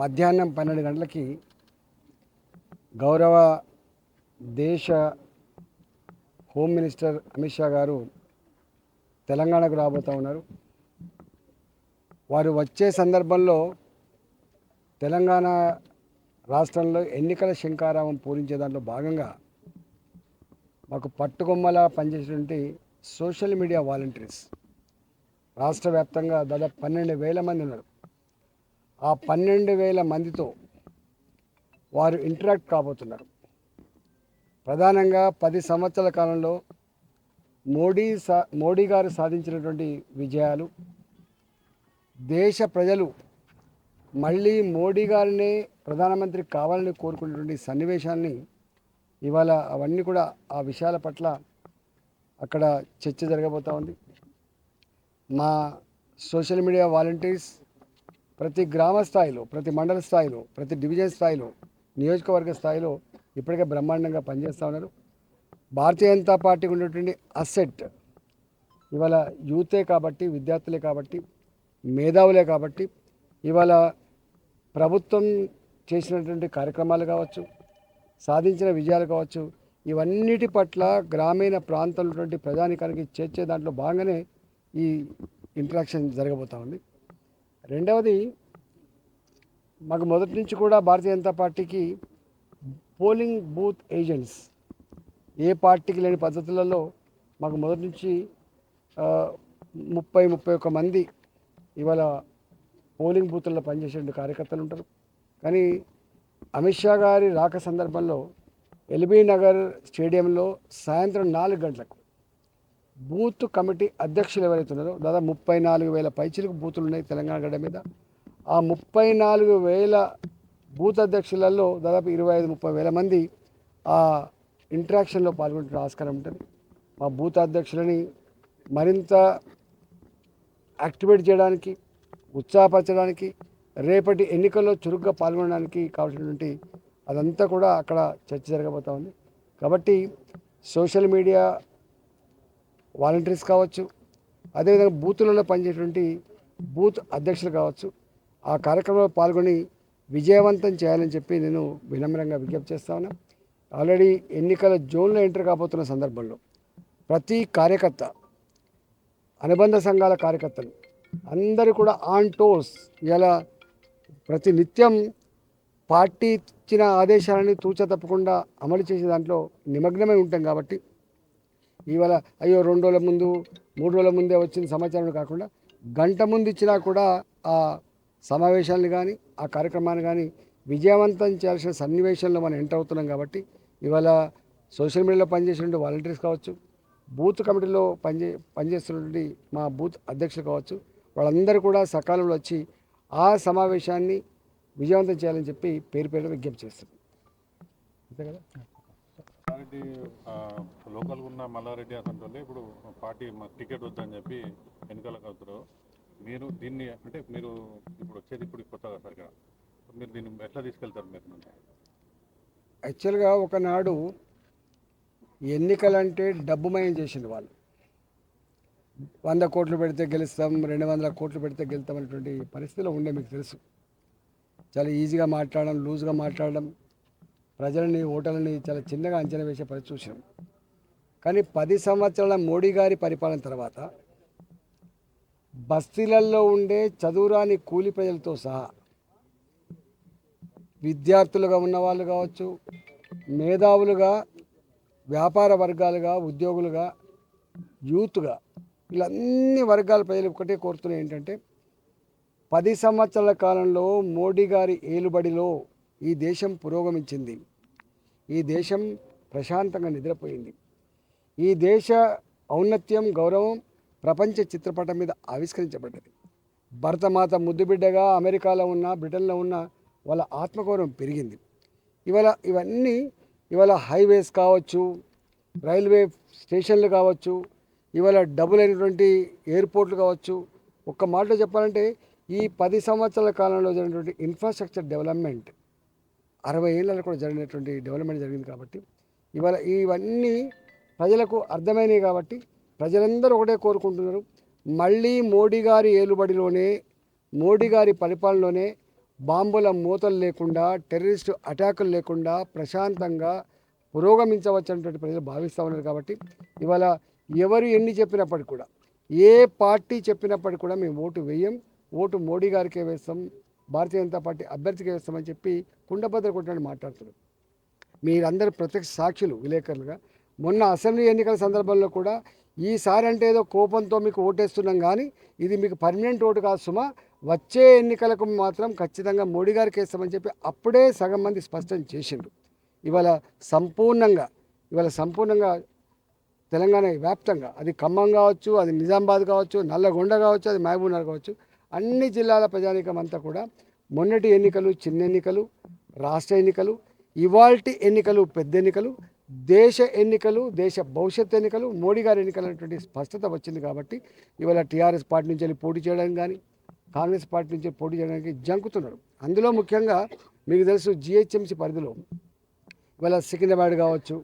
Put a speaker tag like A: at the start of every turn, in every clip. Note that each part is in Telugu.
A: మధ్యాహ్నం పన్నెండు గంటలకి గౌరవ దేశ హోమ్ మినిస్టర్ అమిత్ షా గారు తెలంగాణకు రాబోతూ ఉన్నారు. వారు వచ్చే సందర్భంలో తెలంగాణ రాష్ట్రంలో ఎన్నికల శంకారావం పూరించే దాంట్లో భాగంగా మాకు పట్టుకొమ్మలా పనిచేసినటువంటి సోషల్ మీడియా వాలంటీర్స్ రాష్ట్ర వ్యాప్తంగా దాదాపు పన్నెండు వేల మంది ఉన్నారు. ఆ పన్నెండు వేల మందితో వారు ఇంటరాక్ట్ కాబోతున్నారు. ప్రధానంగా పది సంవత్సరాల కాలంలో మోడీ సా మోడీ గారు సాధించినటువంటి విజయాలు దేశ ప్రజలు మళ్ళీ మోడీ గారినే ప్రధానమంత్రి కావాలని కోరుకున్నటువంటి సన్నివేశాన్ని ఇవాళ అవన్నీ కూడా ఆ విషయాల పట్ల అక్కడ చర్చ జరగబోతూ ఉంది. మా సోషల్ మీడియా వాలంటీర్స్ ప్రతి గ్రామ స్థాయిలో ప్రతి మండల స్థాయిలో ప్రతి డివిజన్ స్థాయిలో నియోజకవర్గ స్థాయిలో ఇప్పటికే బ్రహ్మాండంగా పనిచేస్తూ ఉన్నారు. భారతీయ జనతా పార్టీకి ఉన్నటువంటి అసెట్ ఇవాళ యూతే కాబట్టి విద్యార్థులే కాబట్టి మేధావులే కాబట్టి ఇవాళ ప్రభుత్వం చేసినటువంటి కార్యక్రమాలు కావచ్చు సాధించిన విజయాలు కావచ్చు ఇవన్నిటి పట్ల గ్రామీణ ప్రాంతంలో ప్రజానికానికి చేర్చే దాంట్లో భాగంగానే ఈ ఇంటరాక్షన్ జరగబోతా ఉంది. రెండవది మాకు మొదటి నుంచి కూడా భారతీయ జనతా పార్టీకి పోలింగ్ బూత్ ఏజెంట్స్ ఏ పార్టీకి లేని పద్ధతులలో మాకు మొదటి నుంచి ముప్పై ముప్పై ఒక్క మంది ఇవాళ పోలింగ్ బూతుల్లో పనిచేసే కార్యకర్తలు ఉంటారు. కానీ అమిత్ షా గారి రాక సందర్భంలో ఎల్బీ నగర్ స్టేడియంలో సాయంత్రం నాలుగు గంటలకు బూత్ కమిటీ అధ్యక్షులు ఎవరైతే ఉన్నారో దాదాపు ముప్పై నాలుగు వేల పైచిలకు బూతులు ఉన్నాయి తెలంగాణ గడ్డ మీద. ఆ ముప్పై నాలుగు వేల బూత్ అధ్యక్షులలో దాదాపు ఇరవై ఐదు ముప్పై వేల మంది ఆ ఇంటరాక్షన్లో పాల్గొంటున్న ఆస్కారం ఉంటుంది. మా బూత్ అధ్యక్షులని మరింత యాక్టివేట్ చేయడానికి ఉత్సాహపరచడానికి రేపటి ఎన్నికల్లో చురుగ్గా పాల్గొనడానికి కావాల్సినటువంటి అదంతా కూడా అక్కడ చర్చ జరగబోతా ఉంది. కాబట్టి సోషల్ మీడియా వాలంటీర్స్ కావచ్చు అదేవిధంగా బూతులలో పనిచేసేటువంటి బూత్ అధ్యక్షులు కావచ్చు ఆ కార్యక్రమంలో పాల్గొని విజయవంతం చేయాలని చెప్పి నేను వినమ్రంగా విజ్ఞప్తి చేస్తా ఉన్నా. ఆల్రెడీ ఎన్నికల జోన్లో ఎంటర్ కాబోతున్న సందర్భంలో ప్రతి కార్యకర్త అనుబంధ సంఘాల కార్యకర్తలు అందరూ కూడా ఆన్ టోస్ ఇలా ప్రతి నిత్యం పార్టీ ఇచ్చిన ఆదేశాలని తూచ తప్పకుండా అమలు చేసే దాంట్లో నిమగ్నమై ఉంటాం కాబట్టి ఇవాళ అయ్యో రెండు రోజుల ముందు మూడు రోజుల ముందే వచ్చిన సమాచారం కాకుండా గంట ముందు ఇచ్చినా కూడా ఆ సమావేశాలను కానీ ఆ కార్యక్రమాన్ని కానీ విజయవంతం చేయాల్సిన సన్నివేశంలో మనం ఎంటర్ అవుతున్నాం కాబట్టి ఇవాళ సోషల్ మీడియాలో పనిచేసినటువంటి వాలంటీర్స్ కావచ్చు బూత్ కమిటీలో పనిచే పనిచేస్తున్నటువంటి మా బూత్ అధ్యక్షులు కావచ్చు వాళ్ళందరూ కూడా సకాలంలో వచ్చి ఆ సమావేశాన్ని విజయవంతం చేయాలని చెప్పి పేరు పేరు విజ్ఞప్తి చేస్తుంది అంతే కదా?
B: మల్లారెడ్డి లోకల్గా ఉన్న మల్లారెడ్డి అసంటోళ్ళే ఇప్పుడు పార్టీ మాకు టికెట్ వద్దని చెప్పి ఎన్నికలకు అవుతారు మీరు దీన్ని అంటే మీరు ఇప్పుడు వచ్చేది ఇప్పుడు కొత్తగా సరిగా. మీరు దీన్ని ఎట్లా తీసుకెళ్తారు మీరు
A: యాక్చువల్గా ఒకనాడు ఎన్నికలంటే డబ్బుమయం చేసింది వాళ్ళు. వంద కోట్లు పెడితే గెలుస్తాం రెండు వందల కోట్లు పెడితే గెలుస్తాం అనేటువంటి పరిస్థితిలో ఉండే మీకు తెలుసు. చాలా ఈజీగా మాట్లాడడం లూజ్గా మాట్లాడడం ప్రజలని ఓటర్లని చాలా చిన్నగా అంచనా వేసే పరిస్థితి చూసినాం. కానీ పది సంవత్సరాల మోడీ గారి పరిపాలన తర్వాత బస్తీలలో ఉండే చదువురాని కూలి ప్రజలతో సహా విద్యార్థులుగా ఉన్న వాళ్ళు కావచ్చు మేధావులుగా వ్యాపార వర్గాలుగా ఉద్యోగులుగా యూత్గా ఇలా అన్ని వర్గాల ప్రజలు ఒకటే కోరుతున్నాయి ఏంటంటే పది సంవత్సరాల కాలంలో మోడీ గారి ఏలుబడిలో ఈ దేశం పురోగమించింది. ఈ దేశం ప్రశాంతంగా నిద్రపోయింది. ఈ దేశ ఔన్నత్యం గౌరవం ప్రపంచ చిత్రపటం మీద ఆవిష్కరించబడ్డది. భరతమాత ముద్దుబిడ్డగా అమెరికాలో ఉన్న బ్రిటన్లో ఉన్న వాళ్ళ ఆత్మగౌరవం పెరిగింది. ఇవాళ ఇవన్నీ ఇవాళ హైవేస్ కావచ్చు రైల్వే స్టేషన్లు కావచ్చు ఇవాళ డబుల్ అయినటువంటి ఎయిర్పోర్ట్లు కావచ్చు. ఒక్క మాటలో చెప్పాలంటే ఈ పది సంవత్సరాల కాలంలో జరిగినటువంటి ఇన్ఫ్రాస్ట్రక్చర్ డెవలప్మెంట్ అరవై ఏళ్ళలో కూడా జరిగినటువంటి డెవలప్మెంట్ జరిగింది కాబట్టి ఇవాళ ఇవన్నీ ప్రజలకు అర్థమైనవి కాబట్టి ప్రజలందరూ ఒకటే కోరుకుంటున్నారు. మళ్ళీ మోడీ గారి ఏలుబడిలోనే మోడీ గారి పరిపాలనలోనే బాంబుల మూతలు లేకుండా టెర్రరిస్టు అటాకులు లేకుండా ప్రశాంతంగా పురోగమించవచ్చు అనేటువంటి ప్రజలు భావిస్తూ ఉన్నారు కాబట్టి ఇవాళ ఎవరు ఎన్ని చెప్పినప్పటికి కూడా ఏ పార్టీ చెప్పినప్పటికీ కూడా మేము ఓటు వేయం ఓటు మోడీ గారికే వేస్తాం భారతీయ జనతా పార్టీ అభ్యర్థికే వేస్తామని చెప్పి కుండభద్ర కొట్టినట్టు మాట్లాడుతున్నాడు మీరందరూ ప్రత్యక్ష సాక్షులు విలేకరులుగా. మొన్న అసెంబ్లీ ఎన్నికల సందర్భంలో కూడా ఈసారి అంటే ఏదో కోపంతో మీకు ఓటేస్తున్నాం కానీ ఇది మీకు పర్మనెంట్ ఓటు కాదు సుమా. వచ్చే ఎన్నికలకు మాత్రం ఖచ్చితంగా మోడీ గారికి వేస్తామని చెప్పి అప్పుడే సగం మంది స్పష్టం చేసిండ్రు. ఇవాళ సంపూర్ణంగా ఇవాళ సంపూర్ణంగా తెలంగాణ వ్యాప్తంగా అది ఖమ్మం కావచ్చు అది నిజామాబాద్ కావచ్చు నల్లగొండ కావచ్చు అది మహబూబ్నగర్ కావచ్చు అన్ని జిల్లాల ప్రజానీకం అంతా కూడా మొన్నటి ఎన్నికలు చిన్న ఎన్నికలు రాష్ట్ర ఎన్నికలు ఇవాల్టి ఎన్నికలు పెద్ద ఎన్నికలు దేశ ఎన్నికలు దేశ భవిష్యత్ ఎన్నికలు మోడీ గారి ఎన్నికలు అనేటువంటి స్పష్టత వచ్చింది కాబట్టి ఇవాళ టీఆర్ఎస్ పార్టీ నుంచి వెళ్ళి పోటీ చేయడం కానీ కాంగ్రెస్ పార్టీ నుంచి పోటీ చేయడానికి జంకుతున్నారు. అందులో ముఖ్యంగా మీకు తెలుసు జిహెచ్ఎంసీ పరిధిలో ఇవాళ సికింద్రాబాద్ కావచ్చు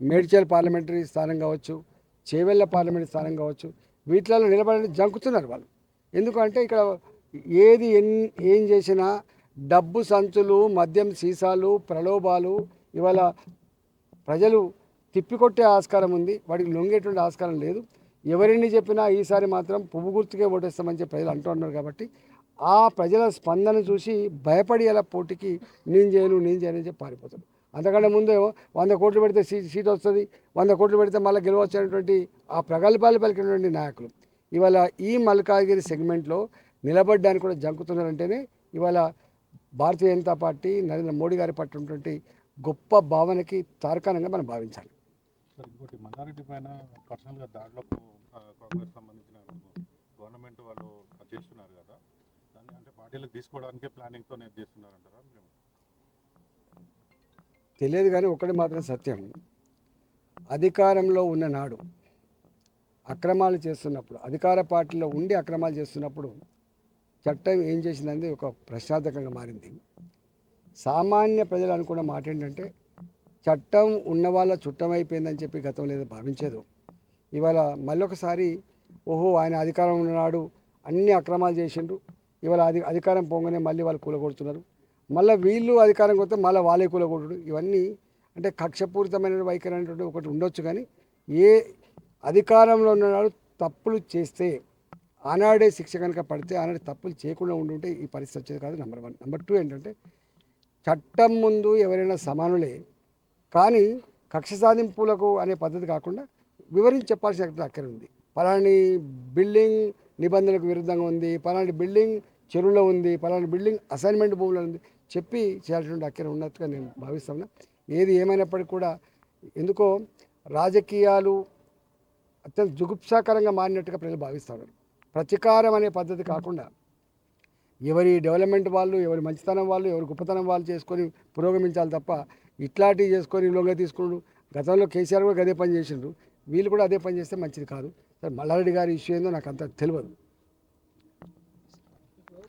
A: మేడ్చల్ పార్లమెంటరీ స్థానం కావచ్చు చేవెళ్ళ పార్లమెంటరీ స్థానం కావచ్చు వీటిలో నిలబడి జంకుతున్నారు వాళ్ళు. ఎందుకంటే ఇక్కడ ఏది ఎన్ ఏం చేసినా డబ్బు సంచులు మద్యం సీసాలు ప్రలోభాలు ఇవాళ ప్రజలు తిప్పికొట్టే ఆస్కారం ఉంది. వాడికి లొంగేటువంటి ఆస్కారం లేదు. ఎవరిని చెప్పినా ఈసారి మాత్రం పువ్వు గుర్తుకే ఓటేస్తామని చెప్పి ప్రజలు అంటున్నారు కాబట్టి ఆ ప్రజల స్పందన చూసి భయపడి అలా పోటీకి నేను చేయను నేను చేయను అని చెప్పి పారిపోతారు. అంతకంటే ముందే వంద కోట్లు పెడితే సీట్ సీట్ వస్తుంది వంద కోట్లు పెడితే మళ్ళీ గెలవచ్చు అనేటువంటి ఆ ప్రగల్భాలు పలికినటువంటి నాయకులు. ఇవాళ ఈ మల్కాగిరి సెగ్మెంట్లో నిలబడ్డానికి కూడా జంకుతున్నారంటేనే ఇవాళ భారతీయ జనతా పార్టీ నరేంద్ర మోడీ గారి పట్ల ఉన్నటువంటి గొప్ప భావనకి తార్కాణంగా మనం భావించాలి.
B: ఇంకోటి పైన పర్సనల్గా దాడులకు ఆ, కాంగ్రెస్ సంబంధించిన గవర్నమెంట్ వాళ్ళు చేస్తున్నారు కదా దాన్ని అంటే పార్టీలకు తీసుకోవడానికే ప్లానింగ్తో చేస్తున్నారంటారా మీరు
A: తెలియదు కానీ ఒకటి మాత్రం సత్యం. అధికారంలో ఉన్న నాడు అక్రమాలు చేస్తున్నప్పుడు అధికార పార్టీలో ఉండి అక్రమాలు చేస్తున్నప్పుడు చట్టం ఏం చేసిందని ఒక ప్రశ్నార్థకంగా మారింది. సామాన్య ప్రజలు అనుకున్న మాట ఏంటంటే చట్టం ఉన్న వాళ్ళ చుట్టం అయిపోయిందని చెప్పి గతంలో ఏదో భావించేదు. ఇవాళ మళ్ళొకసారి ఓహో ఆయన అధికారం ఉన్నాడు అన్ని అక్రమాలు చేసిండ్రు. ఇవాళ అధి అధికారం పోగానే మళ్ళీ వాళ్ళు కూలగొడుతున్నారు. మళ్ళీ వీళ్ళు అధికారం కొత్త మళ్ళీ వాళ్ళే కూలగొట్టుడు ఇవన్నీ అంటే కక్షపూరితమైన వైఖరి అనేటువంటి ఒకటి ఉండొచ్చు కానీ ఏ అధికారంలో ఉన్నవాడు తప్పులు చేస్తే ఆనాడే శిక్ష కనుక పడితే ఆనాడే తప్పులు చేయకుండా ఉండుంటే ఈ పరిస్థితి వచ్చేది కాదు నెంబర్ వన్ నెంబర్ టూ ఏంటంటే చట్టం ముందు ఎవరైనా సమానులే కానీ కక్ష సాధింపులకు అనే పద్ధతి కాకుండా వివరించి చెప్పాల్సిన అక్కడ ఉంది. పలాని బిల్డింగ్ నిబంధనలకు విరుద్ధంగా ఉంది పలాంటి బిల్డింగ్ చెరువులో ఉంది పలాంటి బిల్డింగ్ అసైన్మెంట్ భూమిలో ఉంది చెప్పి చేయాల్సినటువంటి అక్కడ ఉన్నట్టుగా నేను భావిస్తున్నా ఏది ఏమైనప్పటికీ కూడా ఎందుకో రాజకీయాలు అత్యంత జుగుప్సాకరంగా మారినట్టుగా ప్రజలు భావిస్తున్నారు ప్రతీకారం అనే పద్ధతి కాకుండా ఎవరి డెవలప్మెంట్ వాళ్ళు ఎవరి మంచితనం వాళ్ళు ఎవరి గొప్పతనం వాళ్ళు చేసుకొని పురోగమించాలి తప్ప ఇట్లాంటివి చేసుకొని లొంగ తీసుకున్నాడు గతంలో కేసీఆర్ కూడా అదే పని చేసిండ్రు వీళ్ళు కూడా అదే పని చేస్తే మంచిది కాదు. సరే మల్లారెడ్డి గారి ఇష్యూ ఏందో నాకు అంత తెలియదు.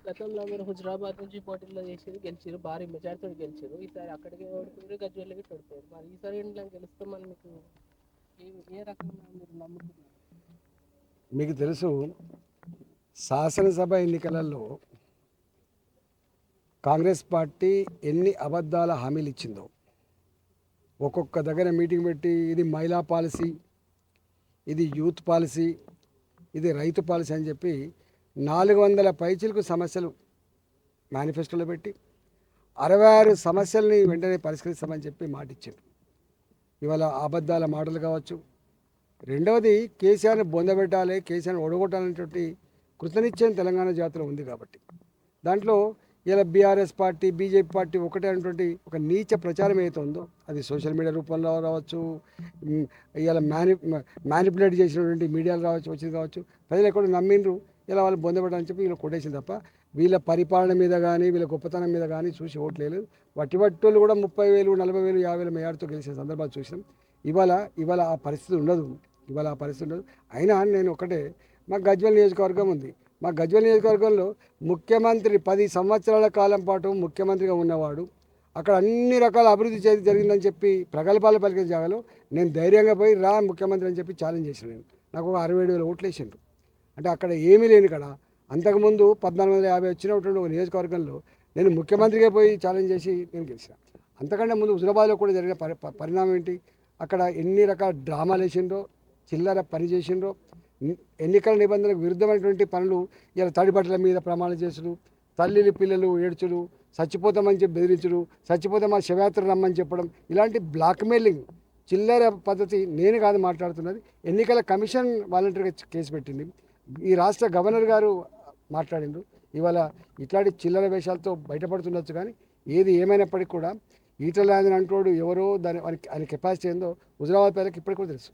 C: గతంలో మీరు హుజరాబాద్ నుంచి పోటీలో చేసి గెలిచారు భారీ మెజార్టీతో గెలిచారు ఈసారి అక్కడికి ఓడిపోయారు గజ్వేల్కి ఓడిపోయారు మరి ఈసారి ఇంట్లో గెలుస్తామని మీకు ఏ రకంగా మీరు నమ్ముతున్నారు?
A: మీకు తెలుసు శాసనసభ ఎన్నికలలో కాంగ్రెస్ పార్టీ ఎన్ని అబద్ధాల హామీలు ఇచ్చిందో ఒక్కొక్క దగ్గర మీటింగ్ పెట్టి ఇది మహిళా పాలసీ ఇది యూత్ పాలసీ ఇది రైతు పాలసీ అని చెప్పి నాలుగు వందల పైచీలకు సమస్యలు మేనిఫెస్టోలో పెట్టి అరవై ఆరు సమస్యల్ని వెంటనే పరిష్కరిస్తామని చెప్పి మాట ఇచ్చారు ఇవాళ అబద్ధాల మాటలు కావచ్చు. రెండవది కేసీఆర్ని బొందబెట్టాలి కేసీఆర్ని ఒడగొట్టాలనేటువంటి కృతనిశ్చయం తెలంగాణ జాతిలో ఉంది కాబట్టి. దాంట్లో ఇలా బీఆర్ఎస్ పార్టీ బీజేపీ పార్టీ ఒకటే అనేటువంటి ఒక నీచ ప్రచారం ఏదైతే ఉందో అది సోషల్ మీడియా రూపంలో రావచ్చు ఇలా మ్యాని మ్యానిపులేట్ చేసినటువంటి మీడియాలు రావచ్చు వచ్చింది కావచ్చు ప్రజలు ఎక్కడ నమ్మిండ్రు ఇలా వాళ్ళు బొందబెట్టాలని చెప్పి వీళ్ళు కొట్టేసింది తప్ప వీళ్ళ పరిపాలన మీద కానీ వీళ్ళ గొప్పతనం మీద కానీ చూసి ఓట్లేదు వట్టి వట్టోళ్ళు కూడా ముప్పై వేలు నలభై వేలు యాభై వేలు మేయాడుతో గెలిచిన సందర్భాలు చూసినాం. ఇవాళ ఇవాళ ఆ పరిస్థితి ఉండదు. ఇవాళ ఆ పరిస్థితి ఉండదు. అయినా నేను ఒకటే మా గజ్వల్ నియోజకవర్గం ఉంది. మా గజ్వల్ నియోజకవర్గంలో ముఖ్యమంత్రి పది సంవత్సరాల కాలం పాటు ముఖ్యమంత్రిగా ఉన్నవాడు. అక్కడ అన్ని రకాల అభివృద్ధి చేసి జరిగిందని చెప్పి ప్రగల్భాలు పలికిన జాగాలో నేను ధైర్యంగా పోయి రా ముఖ్యమంత్రి అని చెప్పి ఛాలెంజ్ చేసిన నేను. నాకు ఒక అరవై ఏడు వేల ఓట్లు వేసిండ్రు. అంటే అక్కడ ఏమీ లేని కదా అంతకుముందు పద్నాలుగు వందల యాభై వచ్చినటువంటి ఒక నియోజకవర్గంలో నేను ముఖ్యమంత్రిగా పోయి ఛాలెంజ్ చేసి నేను గెలిచిన. అంతకంటే ముందు హుజరాబాద్లో కూడా జరిగిన పరి పరిణామం ఏంటి? అక్కడ ఎన్ని రకాల డ్రామాలు వేసిండ్రో చిల్లర పని చేసిండ్రో ఎన్నికల నిబంధనలకు విరుద్ధమైనటువంటి పనులు ఇలా తడిబట్టల మీద ప్రమాణం చేసుడు తల్లిని పిల్లలు ఏడ్చుడు చచ్చిపోతామని చెప్పి బెదిరించుడు చచ్చిపోతామా శవయాత్ర రమ్మని చెప్పడం ఇలాంటి బ్లాక్మెయిలింగ్ చిల్లర పద్ధతి నేను కాదు మాట్లాడుతున్నది. ఎన్నికల కమిషన్ వాలంటీర్గా కేసు పెట్టింది. ఈ రాష్ట్ర గవర్నర్ గారు మాట్లాడిండు. ఇవాళ ఇట్లాంటి చిల్లర వేషాలతో బయటపడుతుండొచ్చు కానీ ఏది ఏమైనప్పటికీ కూడా ఈటల అంటోడు ఎవరో దాని వానికి ఆయన కెపాసిటీ ఏందో హుజరాబాద్ పేదలకు ఇప్పటికి కూడా తెలుసు.